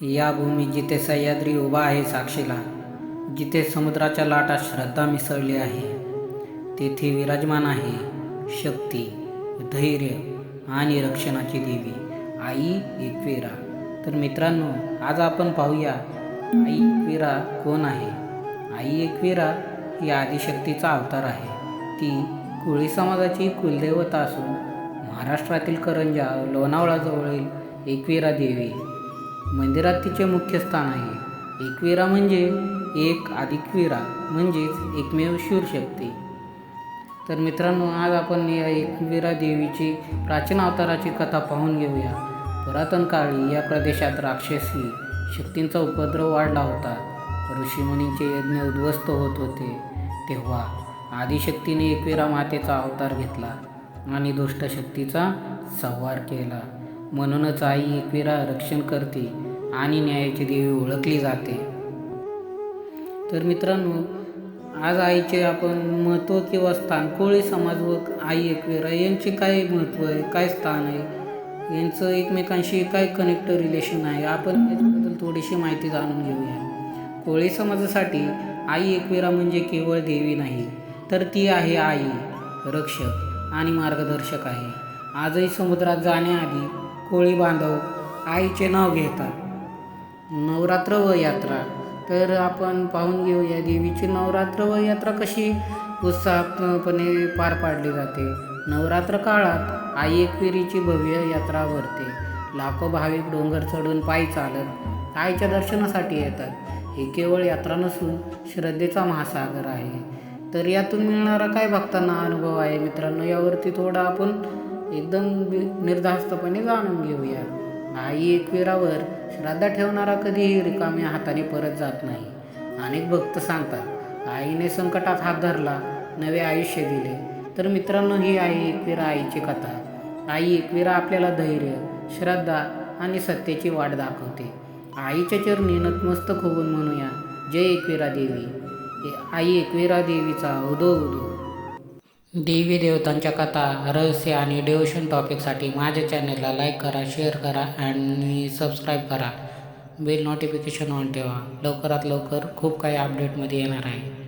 या भूमी जिथे सह्याद्री उभा आहे साक्षीला जिथे समुद्राच्या लाटात श्रद्धा मिसळली आहे तेथे विराजमान आहे शक्ती धैर्य आणि रक्षणाची देवी आई एकविरा. तर मित्रांनो आज आपण पाहूया आई एकविरा कोण आहे? आई एकविरा ही आदिशक्तीचा अवतार आहे. ती कोळी समाजाची कुलदेवता असून महाराष्ट्रातील करंजा लोणावळाजवळील एकविरा देवी. मंदिरात तिचे मुख्य स्थान आहे. एकविरा म्हणजे एक अधिकविरा म्हणजेच एकमेव शूरशक्ती तर मित्रांनो आज आपण या एकविरा देवीची प्राचीन अवताराची कथा पाहून घेऊया. पुरातन काळी या प्रदेशात राक्षसी शक्तींचा उपद्रव वाढला होता. ऋषीमुनींचे यज्ञ उद्ध्वस्त होत होते. तेव्हा आदिशक्तीने एकविरा मातेचा अवतार घेतला आणि दुष्टशक्तीचा संवार केला. म्हणूनच आई एकविरा रक्षण करते आणि न्यायाची देवी ओळखली जाते. तर मित्रांनो आज आईचे आपण महत्त्व किंवा स्थान कोळी समाज व आई एकविरा यांचे काय महत्त्व आहे काय स्थान आहे यांचं एकमेकांशी काय कनेक्ट रिलेशन आहे आपण याच्याबद्दल थोडीशी माहिती जाणून घेऊया. कोळी समाजासाठी आई एकविरा म्हणजे केवळ देवी नाही तर ती आहे आई रक्षक आणि मार्गदर्शक आहे. आजही समुद्रात जाण्याआधी कोळी बांधव आईचे नाव घेतात. नवरात्र व यात्रा. तर आपण पाहून घेऊया देवीची नवरात्र व यात्रा कशी? उत्साहपणे पार पाडली जाते. नवरात्र काळात आई एकविरीची भव्य यात्रा भरते. लाखो भाविक डोंगर चढून पायी चालत आईच्या दर्शनासाठी येतात. ही केवळ यात्रा नसून श्रद्धेचा महासागर आहे. तर यातून मिळणारा काय भक्तांना अनुभव आहे मित्रांनो? यावरती थोडा आपण एकदम निर्धास्तपणे जाणून घेऊया. आई एकविरावर श्रद्धा ठेवणारा कधीही रिकाम्या हाताने परत जात नाही. अनेक भक्त सांगतात आईने संकटात हात धरला नवे आयुष्य दिले. तर मित्रांनो ही आई एकविरा आईची कथा. आई एकविरा आपल्याला धैर्य श्रद्धा आणि सत्तेची वाट दाखवते. आईच्या चरणी नतमस्तक होऊन म्हणूया जय एकविरा देवी. आई एकविरा देवीचा उदो उदो. देवी देवतांच्या कथा रहस्य आणि डेव्होशन टॉपिकसाठी माझ्या चॅनलला लाईक करा शेअर करा आणि सबस्क्राईब करा. बेल नोटिफिकेशन ऑन ठेवा. लवकरात लवकर खूप काही अपडेटमध्ये येणार आहे.